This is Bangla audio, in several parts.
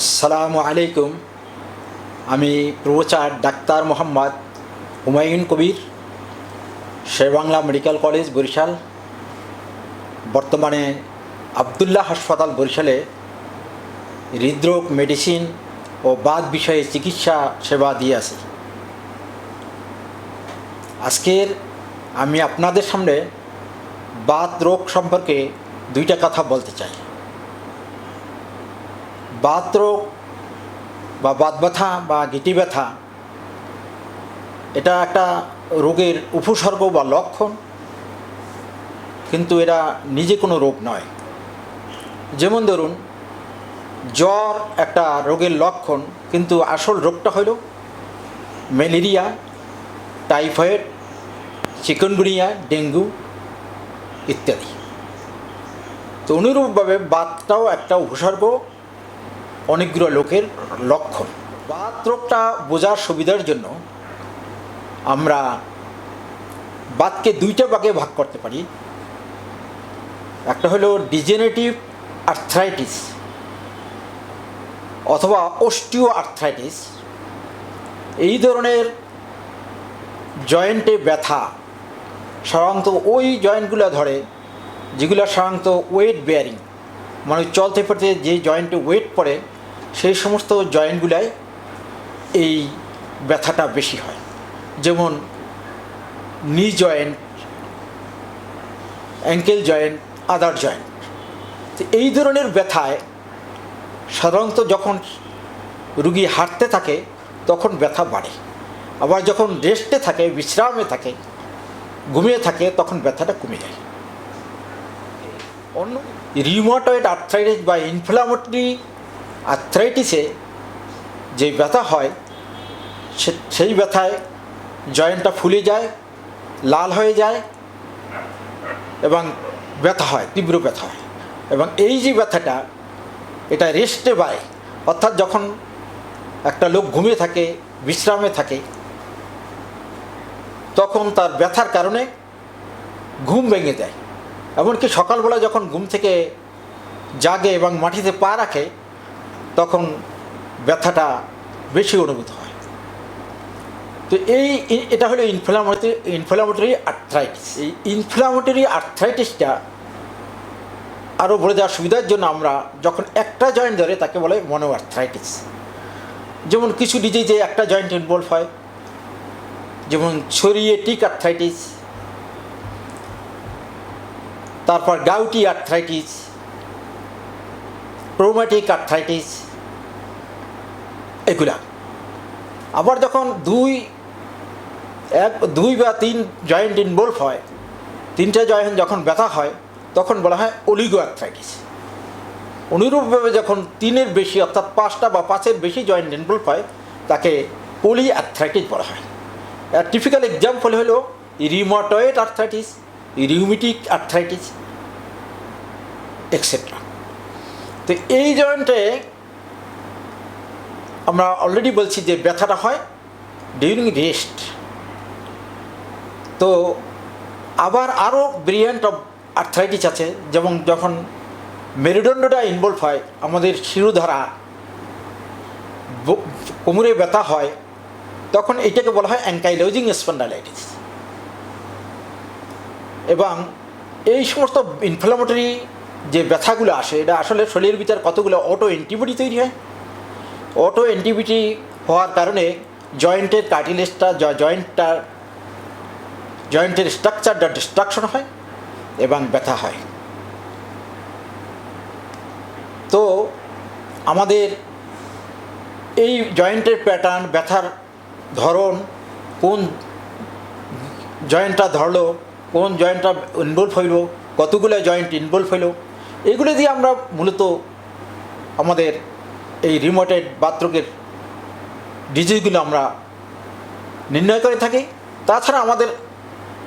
আসসালামু আলাইকুম। আমি প্রচার doctor Mohammad Humayun Kabir, Sherbangla medical college, Barishal. বর্তমানে আবদুল্লাহ হাসপাতাল, বরিশালে হৃদরোগ মেডিসিন ও বাদ বিষয়ে চিকিৎসা সেবা দিয়ে আছি। আজকের আমি আপনাদের সামনে বাত রোগ সম্পর্কে দুইটা কথা বলতে চাই। বাত রোগ বা বাত ব্যথা বা গিটি ব্যথা, এটা একটা রোগের উপসর্গ বা লক্ষণ, কিন্তু এরা নিজে কোনো রোগ নয়। যেমন ধরুন, জ্বর একটা রোগের লক্ষণ, কিন্তু আসল রোগটা হলো ম্যালেরিয়া, টাইফয়েড, চিকনগুনিয়া, ডেঙ্গু ইত্যাদি। তো অনুরূপভাবে বাতটাও একটা উপসর্গ অনেকগুলো লোকের লক্ষণ। বাত রোগটা বোঝার সুবিধার জন্য আমরা বাতকে দুইটা ভাগে ভাগ করতে পারি। একটা হলো ডিজেনেটিভ আর্থ্রাইটিস অথবা অস্টিও আর্থ্রাইটিস। এই ধরনের জয়েন্টে ব্যথা, সাধারণত ওই জয়েন্টগুলো ধরে, যেগুলো সাধারণত ওয়েট বেয়ারিং মানে চলতে ফিরতে যে জয়েন্টে ওয়েট পড়ে, সেই সমস্ত জয়েন্টগুলায় এই ব্যথাটা বেশি হয়। যেমন knee joint ankle joint other joint তো এই ধরনের ব্যথায় সাধারণত যখন রুগী হাঁটতে থাকে, তখন ব্যথা বাড়ে। আবার যখন রেস্টে থাকে, বিশ্রামে থাকে, ঘুমিয়ে থাকে, তখন ব্যথাটা কমে যায়। অন্য রিউমাটয়েড আর্থ্রাইটিস বা ইনফ্লামেটরি আর্থ্রাইটিসে যে ব্যথা হয়, সে, সেই ব্যথায় জয়েন্টটা ফুলে যায়, লাল হয়ে যায় এবং ব্যথা হয়, তীব্র ব্যথা হয়। এবং এই যে ব্যথাটা, এটা রেস্টে বায় অর্থাৎ যখন একটা লোক ঘুমিয়ে থাকে, বিশ্রামে থাকে, তখন তার ব্যথার কারণে ঘুম ভেঙে দেয় এমনকি সকালবেলা যখন ঘুম থেকে জাগে এবং মাটিতে পা রাখে, তখন ব্যথাটা বেশি অনুভূত হয়। তো এই এটা হলো ইনফ্লামেটরি ইনফ্লামেটরি আর্থ্রাইটিস এই ইনফ্লামেটরি আর্থ্রাইটিসটা আরও বলে দেওয়ার সুবিধার জন্য আমরা যখন একটা জয়েন্ট ধরে, তাকে বলে মনো আর্থ্রাইটিস যেমন কিছু ডিজিজে একটা জয়েন্ট ইনভলভ হয়, যেমন ছড়িয়েটিক আর্থ্রাইটিস তারপর গাউটি আর্থ্রাইটিস প্রোমেটিক আর্থ্রাইটিস এগুলা। আবার যখন দুই, এক, দুই বা তিন জয়েন্ট ইনভলভ হয়, তিনটা জয়েন্ট যখন ব্যথা হয়, তখন বলা হয় অলিগো আর্থ্রাইটিস অনুরূপভাবে যখন তিনের বেশি, অর্থাৎ পাঁচটা বা পাঁচের বেশি জয়েন্ট ইনভলভ হয়, তাকে পলি আর্থ্রাইটিস বলা হয়। আর টিপিক্যাল এক্সাম্পল হলো rheumatoid arthritis rheumatic arthritis etcetera তো এই জয়েন্টে আমরা অলরেডি বলছি যে ব্যথাটা হয় ডিউরিং রেস্ট তো আবার আরও ব্রিলিয়ান্ট অফ আর্থ্রাইটিস আছে, যেমন যখন মেরুদণ্ডটা ইনভলভ হয়, আমাদের শিরুধারা কোমরে ব্যথা হয়, তখন এটাকে বলা হয় অ্যাঙ্কাইলোজিং স্পন্ডালাইটিস এবং এই সমস্ত ইনফ্লামেটরি যে ব্যথাগুলো আসে, এটা আসলে শরীরের ভিতরে কতগুলো অটো অ্যান্টিবডি তৈরি হয়? অটো অ্যান্টিবডি হওয়ার কারণে জয়েন্টের কার্টিলেজটা জয়েন্টটার জয়েন্টের স্ট্রাকচারটা ডিস্ট্রাকশন হয় এবং ব্যথা হয়। তো আমাদের এই জয়েন্টের প্যাটার্ন ব্যথার ধরন কোন জয়েন্টটা ধরলো কোন জয়েন্টটা ইনভলভ হইল, কতগুলো জয়েন্ট ইনভলভ হইল, এগুলো দিয়ে আমরা মূলত আমাদের এই রিমোটেড বাথরুমের ডিজিজগুলো আমরা নির্ণয় করে থাকি। তাছাড়া আমাদের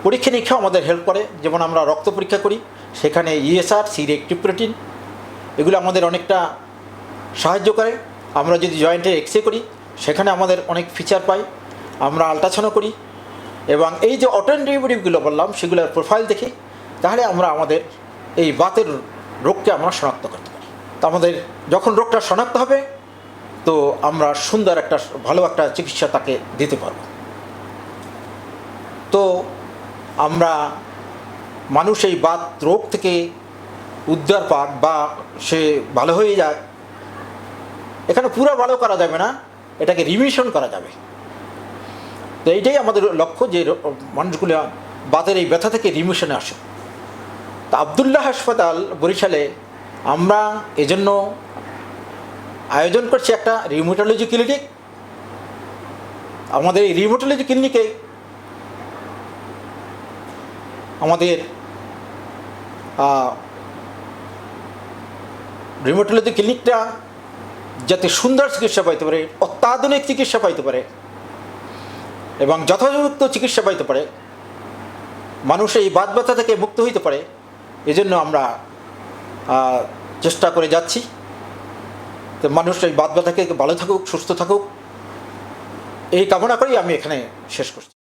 পরীক্ষা নিরীক্ষাও আমাদের হেল্প করে। যেমন আমরা রক্ত পরীক্ষা করি, সেখানে ইএসআর সি প্রোটিন এগুলো আমাদের অনেকটা সাহায্য করে। আমরা যদি জয়েন্টের এক্স করি, সেখানে আমাদের অনেক ফিচার পাই। আমরা আল্ট্রাসাউন্ড করি। এবং এই যে অটোএন্টিবিটিগুলো বললাম, সেগুলোর প্রোফাইল দেখি, তাহলে আমরা আমাদের এই বাতের রোগকে আমরা শনাক্ত করতে পারি। তো আমাদের যখন রোগটা শনাক্ত হবে, তো আমরা সুন্দর একটা, ভালো একটা চিকিৎসা তাকে দিতে পারব। তো আমরা মানুষ এই বাত রোগ থেকে উদ্ধার পাক বা সে ভালো হয়ে যায়, এখানে পুরো ভালো করা যাবে না, এটাকে রিমিশন করা যাবে। তো এইটাই আমাদের লক্ষ্য যে মানুষগুলো বাতের এই ব্যথা থেকে রিমিশনে আসে। তা আবদুল্লাহ হাসপাতাল বরিশালে আমরা এজন্য আয়োজন করছি একটা রিমোটোলজি ক্লিনিক আমাদের এই রিমোটোলজি ক্লিনিকে আমাদের রিমোটোলজি ক্লিনিকটা যাতে সুন্দর চিকিৎসা পাইতে পারে, অত্যাধুনিক চিকিৎসা পাইতে পারে এবং যথাযথ চিকিৎসা পাইতে পারে, মানুষ এই বাদ ব্যথা থেকে মুক্ত হইতে পারে, এজন্য আমরা চেষ্টা করে যাচ্ছি। তো মানুষ এই বাদ ব্যথা থেকে ভালো থাকুক, সুস্থ থাকুক। এই কামনা করেই আমি এখানে শেষ করছি।